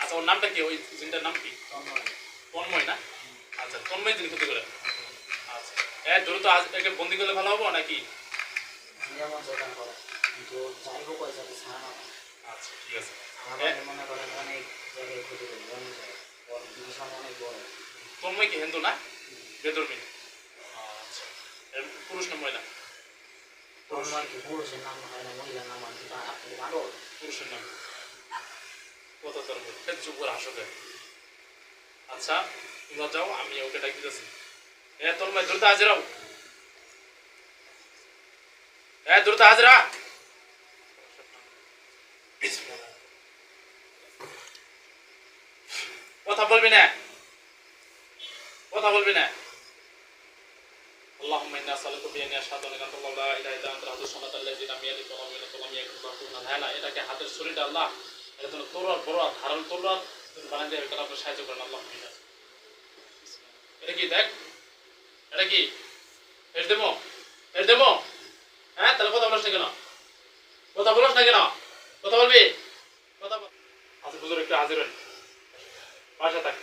আচ্ছা ওর নামটা কি? ওই জিনটার নাম কি? তন্ময়। না? আচ্ছা তন্ময় যিনি ক্ষতি করেন আচ্ছা। হ্যাঁ দ্রুত আজ একে বন্দি করলে ভালো হব নাকি? করে। আচ্ছা ঠিক আছে। মনে করি তন্ময় কি হিন্দু না? বেদর্মী। আচ্ছা। পুরুষ না মহিলা? পুরুষের নাম হয় না? মহিলার নাম পুরুষের নাম। চুপ করে হাসো কে? আচ্ছা তোমরা যাও আমি ওকে ডাকি দিতেছি হ্যাঁ তন্ময় দ্রুত হাজির হও হ্যাঁ দ্রুত হাজির হ। কথা বলবি না কথা বলবি না اللهم انا نسالك بان اشهد ان لا اله الا انت الحق الصمد الذي لم يلد ولم يولد ولم يكن له كفوا احد হ্যাঁ এটাকে হাতের শরীরটা আল্লাহ এটা তুমি তোরার বড় ধারাল তোরার বানাই দেবে এটা আপনি সাহায্য করেন, আল্লাহ এটা কি, দেখ, এটা কি? দেবো? দেবো? হ্যাঁ তাহলে কথা বলিস না কেন? কথা বলিস না কেন? কথা বলবি? কথা আচ্ছা বুঝুর একটু হাজির হন। পাশে থাক।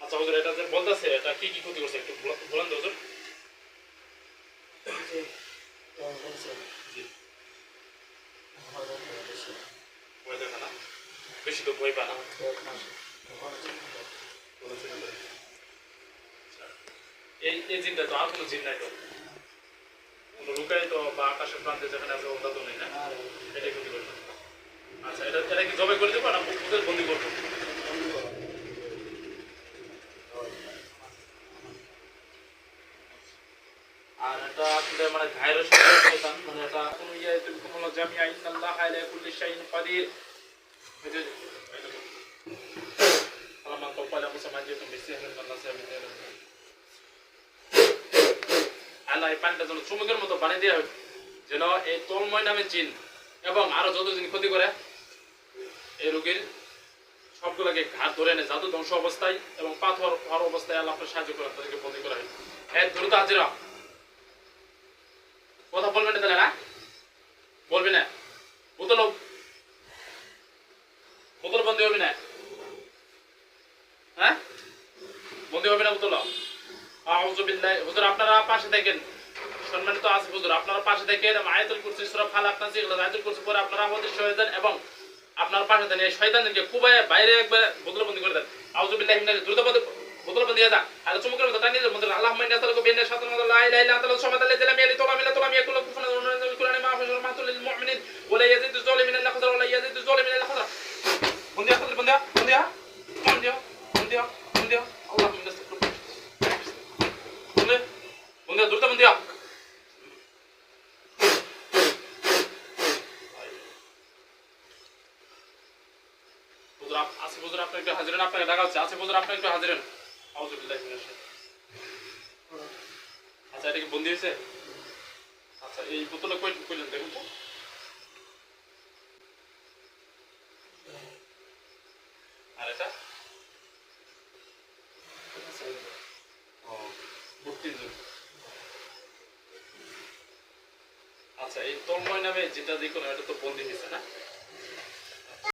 আচ্ছা হুজুর, এটা যে বলতেছে, এটা কি কি ক্ষতি করছে? একটু বলেন তো হুজুর যে তো বলছে জি ভালো করে বেশি ভয় দেখে না বেশি তো ভয় পায় না। এই এই জিনটা তো আর কোনো জিন নাই তো কোনো লুকাই তো বা আকাশের প্রান্তে যেখানে আছে ওটা তো নেই না এটাই ক্ষতি করবে আচ্ছা এটা এটা কি জবে করে দেবো না ওদের বন্দি করব আর এটা আসলে মানে ঘায়ের শয়তান মানে এটা কোনো ইয়ে তুমি কোনো জামিয়া ইন্নাল্লাহ আলা কুল্লি শাইইন কাদির আরও যত ক্ষতি করে, এই রোগীর সবগুলোকে ঘাট ধরে এনে ধ্বংস অবস্থায় এবং পাথর হওয়ার অবস্থায় আল্লাহ সাহায্য করেন তাদেরকে বন্দি করা হয় কথা বলবেন তাহলে না বলবি না বোতল বোতল বন্দি হবে না হ্যাঁ? হবে না আপনারা পাশে থাকেন। সম্মানিত আছে হুজুর, আপনারা পাশে কুরসি কুরসি আপনারা আমাদের হয়ে যান এবং আপনার পাশে দেন এই শয়তানদেরকে কুবায় বাইরে একবার করে দেন। আউযু বিল্লাহি মিনাশ দ্রুত বন্দি বোতল বন্দি হয়ে যা আর চুমুকের মতো টানিয়ে মন্দির আল্লাহুম্মা ইন্না নাসআলুকা বিআন্না শাতানা লা ইলাহা ইল্লা আল্লাহুম্মা ইন্না নাসআলুকা বন্দি বন্দি দ্রুত বন্দি হুজুর আপ- আছে হুজুর আপনি একটু হাজিরেন আপনাকে ডাকা হচ্ছে আছে হুজুর আপনি একটু হাজিরেন আউযু বিল্লাহি মিনাশ শাইতানির আচ্ছা এটা কি বন্দি হয়েছে? আচ্ছা এই বোতলে কই কইলেন দেখুন আর এটা ঠিক আছে, এই যে। ও বত্রিশ জন আচ্ছা এই তন্ময় নামে যেটা দেখুন এটা তো বন্দি হয়েছে না?